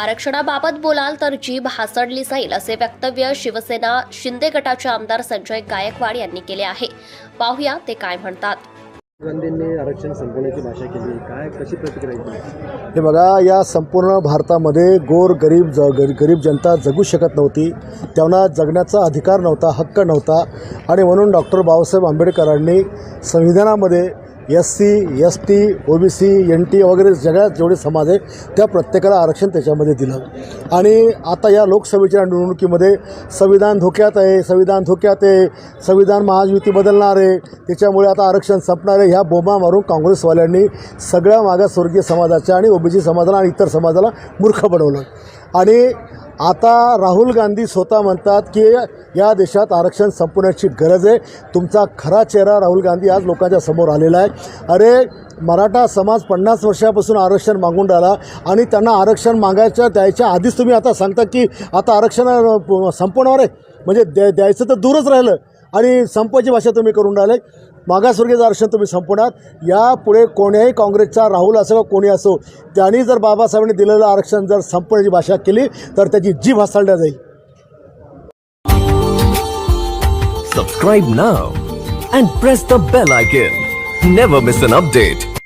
आरक्षणाबाबत बोलाल तर जीभ हासडली जाईल असे वक्तव्य शिवसेना शिंदे गटाचे आमदार संजय गायकवाड यांनी केले आहे. पाहूया ते काय म्हणतात. गांधींनी आरक्षण संपवण्याची भाषा केली. काय कशी प्रतिक्रिया? हे बघा या संपूर्ण भारतामध्ये गोर गरीब ज गरी- गरीब जनता जगू शकत नव्हती. त्यांना जगण्याचा अधिकार नव्हता हक्क नव्हता. आणि म्हणून डॉक्टर बाबासाहेब आंबेडकरांनी संविधानामध्ये S C S T O B C N T वगैरे सगळ्यात जेवढे समाज आहे त्या प्रत्येकाला आरक्षण त्याच्यामध्ये दिलं. आणि आता या लोकसभेच्या निवडणुकीमध्ये संविधान धोक्यात आहे संविधान धोक्यात आहे संविधान महायुती बदलणार आहे त्याच्यामुळे आता आरक्षण संपणार आहे ह्या बोमा मारून काँग्रेसवाल्यांनी सगळ्या मागासवर्गीय समाजाच्या आणि ओबीसी समाजाला आणि इतर समाजाला मूर्ख बनवलं. आणि आता राहुल गांधी स्वतः म्हणतात की या देशात आरक्षण संपवण्याची गरज आहे. तुमचा खरा चेहरा राहुल गांधी आज लोकांच्या समोर आलेला आहे. अरे मराठा समाज पन्नास वर्षापासून आरक्षण मागून राहिला आणि त्यांना आरक्षण मागायच्या द्यायच्या आधीच तुम्ही आता सांगता की आता आरक्षण संपवणार आहे. म्हणजे द्या द्यायचं तर दूरच राहिलं. आणि संपाची भाषा तुम्ही करून राहिले. मागासवर्गीय आरक्षण तुम्ही संपवणार यापुढे कोण्याही काँग्रेसचा राहुल असो का कोणी असो त्यांनी जर बाबासाहेबांनी दिलेलं आरक्षण जर संपण्याची भाषा केली तर त्याची जीभ हासाळल्या जाईल. Subscribe now and press the bell icon never miss an update